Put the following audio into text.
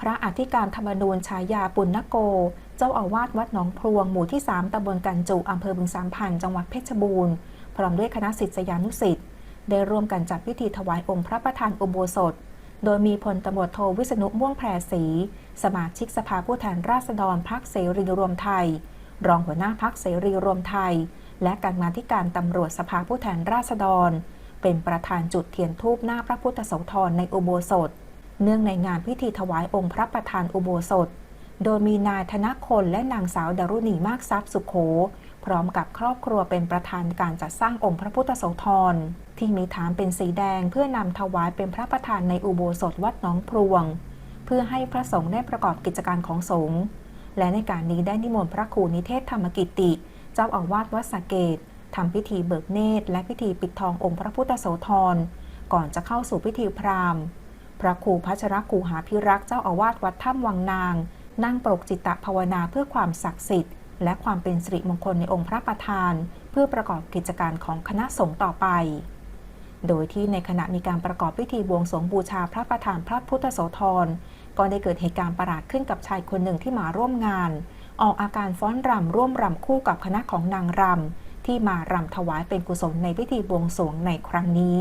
พระอธิการธรรมนูญฉายาปุณณโก เจ้าอาวาสวัดหนองพลวงหมู่ที่ 3ตำบลกันจุอำเภอบึงสามพันจังหวัดเพชรบูรณ์ พร้อมด้วยคณะศิษยานุศิษย์ได้ร่วมกันจัดพิธีถวายองค์พระประธานอุโบสถ โดยมีพลตำรวจโทวิษณุม่วงแพรศรีสมาชิกสภาผู้แทนราษฎรพรรคเสรีรวมไทย รองหัวหน้าพรรคเสรีรวมไทย และการมาธิการตำรวจสภาผู้แทนราษฎร เป็นประธานจุดเทียนทูปหน้าพระพุทธโสธรในอุโบสถ เนื่องในงานพิธีถวายองค์พระประธานอุโบสถ โดยมีนายธนคนและนางสาวดารุณีมากทรัพย์สุขโข พร้อมกับครอบครัวเป็นประธานการจัดสร้างองค์พระพุทธโสธรที่มีฐานเป็นสีแดงเพื่อนำถวายเป็นพระประธานในอุโบสถวัดหนองพรวง เพื่อให้พระสงฆ์ได้ประกอบกิจการของสงฆ์และในการนี้ได้นิมนต์พระครูนิเทศธรรมกิติ เจ้าอาวาสวัดสะเกตทำพิธีเบิกเนตร และพิธีปิดทององค์พระพุทธโสธรก่อนจะเข้าสู่พิธีพราหมณ์ พระครูพัชรคูหาพิรักษ์เจ้าอาวาสวัดถ้ำวังนาง นั่งปรกจิตตภาวนาเพื่อความศักดิ์สิทธิ์ และความเป็นสิริมงคลในองค์พระประธาน เพื่อประกอบกิจการของคณะสงฆ์ต่อไป โดยที่ในขณะมีการประกอบพิธีบวงสรวงบูชาพระประธานพระพุทธโสธรก็ได้เกิดเหตุการณ์ประหลาดขึ้นกับชายคนหนึ่งที่มาร่วมงาน ออกอาการฟ้อนรำร่วมรำคู่กับคณะของนางรำที่มารำถวายเป็นกุศลในพิธีบวงสรวงในครั้งนี้